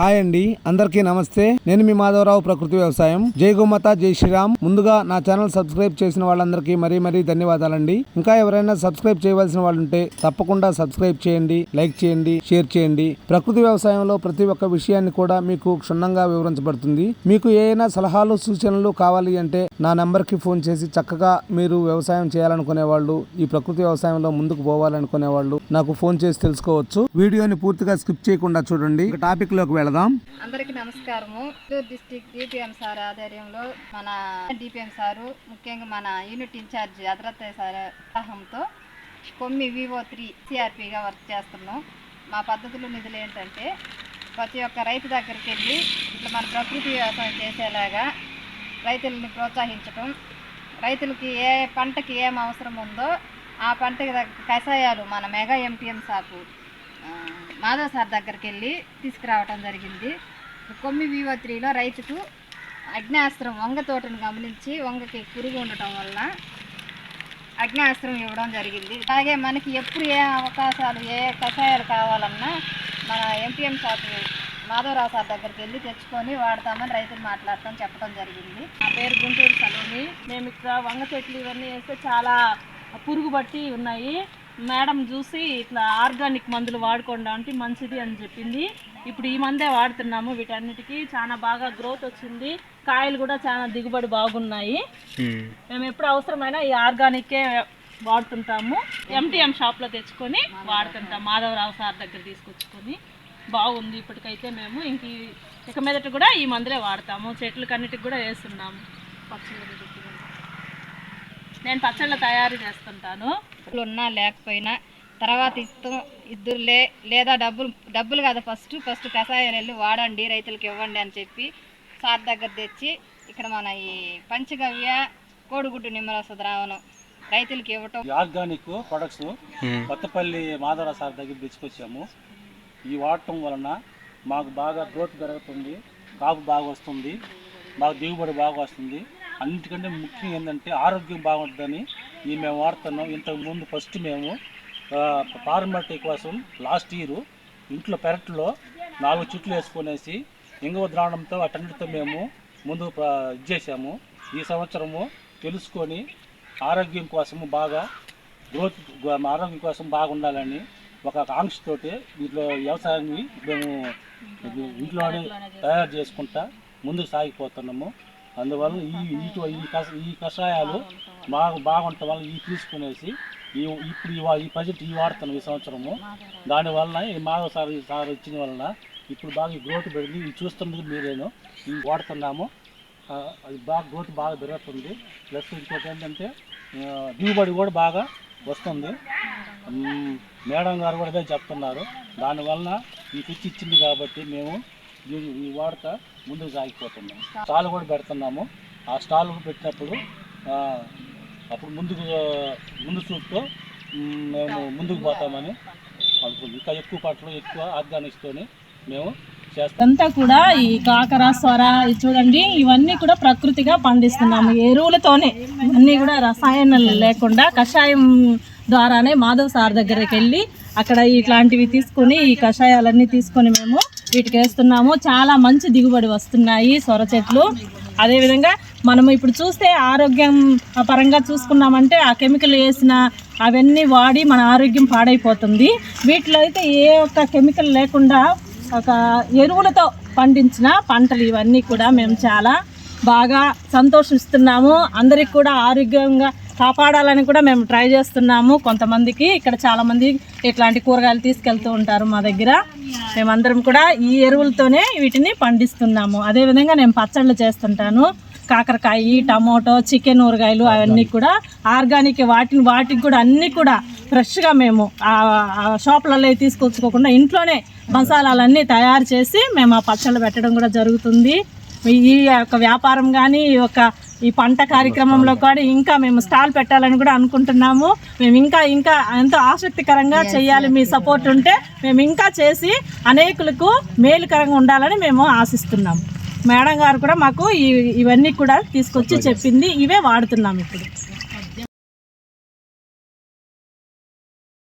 Hi అండి అందరికీ నమస్తే. నేను మీ మాధవరావు ప్రకృతి వ్యవసాయం. జై గోమాత జై శ్రీరామ్. ముందుగా నా ఛానల్ సబ్స్క్రైబ్ చేసిన వాళ్ళందరికీ మరీ మరీ ధన్యవాదాలండి. ఇంకా ఎవరైనా సబ్స్క్రైబ్ చేయవలసిన వాళ్ళు ఉంటే తప్పకుండా సబ్స్క్రైబ్ చేయండి లైక్ చేయండి షేర్ చేయండి. ప్రకృతి వ్యవసాయంలో ప్రతి ఒక్క విషయాన్ని కూడా మీకు క్షుణ్ణంగా వివరించబడుతుంది. మీకు ఏమైనా సలహాలు సూచనలు కావాలి అంటే నా నెంబర్కి ఫోన్ చేసి చక్కగా మీరు వ్యవసాయం చేయాలనుకునే వాళ్ళు ఈ ప్రకృతి వ్యవసాయంలో ముందుకు పోవాలనుకునే వాళ్ళు నాకు ఫోన్ చేసి తెలుసుకోవచ్చు. వీడియోని పూర్తిగా స్కిప్ చేయకుండా చూడండి. టాపిక్లోకి వెళదాం. అందరికీ నమస్కారము. చిత్తూరు డిస్టిక్ డిపిఎం సార్ ఆధ్వర్యంలో మన డిపిఎం సారు ముఖ్యంగా మన యూనిట్ ఇన్ఛార్జ్ అద్రత్తయ్య సార్ సహాయంతో కొమ్మి వివో త్రీ సిఆర్పిగా వర్క్ చేస్తున్నాం. మా పద్ధతులు నిధులు ఏంటంటే ప్రతి ఒక్క రైతు దగ్గరికి వెళ్ళి ఇట్లా మన ప్రకృతి వ్యవసాయం చేసేలాగా రైతులని ప్రోత్సహించటం రైతులకి ఏ పంటకి ఏం అవసరం ఉందో ఆ పంటకి కషాయాలు మన mega MTM shop Madhav sir దగ్గరికి వెళ్ళి తీసుకురావటం జరిగింది. కొమ్మి వివో త్రీలో రైతుకు అగ్నాస్త్రం వంగ తోటను గమనించి వంగకి పురుగు ఉండటం వల్ల అగ్నాస్త్రం ఇవ్వడం జరిగింది. అలాగే మనకి ఎప్పుడు ఏ అవకాశాలు ఏ కషాయాలు కావాలన్నా మన ఎంపీఎం షాప్ మాధవరావు సార్ దగ్గరికి వెళ్ళి తెచ్చుకొని వాడతామని రైతులు మాట్లాడటం చెప్పడం జరిగింది. నా పేరు గుంటూరు సలోని మేము ఇక్కడ వంగ చెట్లు ఇవన్నీ వేస్తే చాలా పురుగు పట్టి ఉన్నాయి. మేడం చూసి ఇట్లా ఆర్గానిక్ మందులు వాడుకోండి అంటే మంచిది అని చెప్పింది. ఇప్పుడు ఈ మందే వాడుతున్నాము వీటన్నిటికీ చాలా బాగా గ్రోత్ వచ్చింది. కాయలు కూడా చాలా దిగుబడి బాగున్నాయి. మేము ఎప్పుడు అవసరమైనా ఈ ఆర్గానికే వాడుతుంటాము. ఎంటీఎం షాప్లో తెచ్చుకొని వాడుతుంటాం. మాధవరావు సార్ దగ్గర తీసుకొచ్చుకొని. బాగుంది ఇప్పటికైతే మేము. ఇంక ఇక మీదట కూడా ఈ మందులే వాడతాము. చెట్లకి అన్నిటికి కూడా వేస్తున్నాము. చెట్టుకి. నేను పచ్చళ్ళ తయారు చేస్తుంటాను. డబ్బులు ఉన్నా లేకపోయినా తర్వాత ఇస్తాం ఇద్దరులే లేదా డబ్బులు డబ్బులు కదా ఫస్ట్ ఫస్ట్ కషాయాలు వెళ్ళి వాడండి రైతులకు ఇవ్వండి అని చెప్పి సార్ దగ్గర తెచ్చి ఇక్కడ మన ఈ పంచగవ్య కోడిగుడ్డు నిమ్మరస ద్రావణం రైతులకి ఇవ్వటం. Organic products Kothapalli Madhavarao sir దగ్గర తెచ్చుకొచ్చాము. ఈ వాడటం వలన మాకు బాగా గ్రోత్ పెరుగుతుంది కాపు బాగా వస్తుంది మాకు దిగుబడి బాగా వస్తుంది. అన్నిటికంటే ముఖ్యం ఏంటంటే ఆరోగ్యం బాగుంటుందని ఈ మేము వాడుతున్నాం. ఇంతకుముందు ఫస్ట్ మేము పార్మటీ కోసం లాస్ట్ ఇయర్ ఇంట్లో పెరట్లో నాలుగు చుట్లు వేసుకునేసి ఇంగువ ద్రావణంతో అటన్నిటితో మేము ముందు ఇది చేసాము ఈ సంవత్సరము తెలుసుకొని ఆరోగ్యం కోసము బాగా గ్రోత్ ఆరోగ్యం కోసం బాగుండాలని ఒక ఆంక్షతోటి దీంట్లో వ్యవసాయాన్ని మేము ఇంట్లోనే తయారు చేసుకుంటా ముందుకు సాగిపోతున్నాము. అందువల్ల ఈ ఇటు ఈ కష ఈ కషాయాలు బాగా బాగుండటం వల్ల ఈ తీసుకునేసి ఈ ఇప్పుడు ఈ వా- ఈ ప్రజెంట్ ఈ వాడుతున్నాం ఈ సంవత్సరము. దానివల్ల ఈ మాధవ సార్ ఈ సార్ ఇచ్చిన వలన ఇప్పుడు బాగా ఈ గ్రోత్ పెరిగింది. ఇది చూస్తున్నది మీరేను. ఈ వాడుతున్నాము. అది బాగా గ్రోత్ బాగా పెరుగుతుంది. ప్లస్ ఇంకోటి ఏంటంటే దిగుబడి కూడా బాగా వస్తుంది. మేడం గారు కూడా అదే చెప్తున్నారు. దానివల్ల ఈ పిచ్చి ఇచ్చింది కాబట్టి మేము ఈ- వాడక ముందుకు సాగిపోతున్నాము స్టాల్ కూడా పెడుతున్నాము. ఆ స్టాల్ పెట్టినప్పుడు అప్పుడు ముందుకు ముందు చూపుతో మేము ముందుకు పోతామని అనుకుంది ఇంకా ఎక్కువ పట్లు ఎక్కువ ఆఫ్ఘనిస్తూనే మేము అంతా కూడా ఈ కాకర స్వర చూడండి ఇవన్నీ కూడా ప్రకృతిగా పండిస్తున్నాము. ఎరువులతోనే అన్నీ కూడా రసాయనాలు లేకుండా కషాయం ద్వారానే మాధవ్ సార్ దగ్గరికి వెళ్ళి అక్కడ ఇట్లాంటివి తీసుకొని ఈ కషాయాలన్నీ తీసుకొని మేము వీటికి వేస్తున్నాము చాలా మంచి దిగుబడి వస్తున్నాయి సొర చెట్లు. అదేవిధంగా మనం ఇప్పుడు చూస్తే ఆరోగ్యం పరంగా చూసుకున్నామంటే ఆ కెమికల్ వేసిన అవన్నీ వాడి మన ఆరోగ్యం పాడైపోతుంది. వీటిలో అయితే ఏ ఒక్క కెమికల్ లేకుండా ఒక ఎరువులతో పండించిన పంటలు ఇవన్నీ కూడా మేము చాలా బాగా సంతోషిస్తున్నాము. అందరికి కూడా ఆరోగ్యంగా కాపాడాలని కూడా మేము ట్రై చేస్తున్నాము. కొంతమందికి ఇక్కడ చాలామంది ఇట్లాంటి కూరగాయలు తీసుకెళ్తూ ఉంటారు మా దగ్గర. మేమందరం కూడా ఈ ఎరువులతోనే వీటిని పండిస్తున్నాము. అదేవిధంగా నేను పచ్చళ్ళు చేస్తుంటాను. కాకరకాయ టమోటో చికెన్ ఊరగాయలు అవన్నీ కూడా ఆర్గానిక్ వాటిని వాటికి కూడా అన్నీ కూడా ఫ్రెష్గా మేము ఆ షాపులలో తీసుకొచ్చుకోకుండా ఇంట్లోనే మసాలాలన్నీ తయారు చేసి మేము ఆ పచ్చళ్ళు పెట్టడం కూడా జరుగుతుంది. ఈ యొక్క వ్యాపారం కానీ ఈ యొక్క ఈ పంట కార్యక్రమంలో కూడా ఇంకా మేము స్టాల్ పెట్టాలని కూడా అనుకుంటున్నాము. మేము ఇంకా ఇంకా ఎంతో ఆసక్తికరంగా చేయాలి మీ సపోర్ట్ ఉంటే మేము ఇంకా చేసి అనేకులకు మేలుకరంగా ఉండాలని మేము ఆశిస్తున్నాము మేడం గారు కూడా మాకు ఇవన్నీ కూడా తీసుకొచ్చి చెప్పింది. ఇవే వాడుతున్నాం ఇప్పుడు.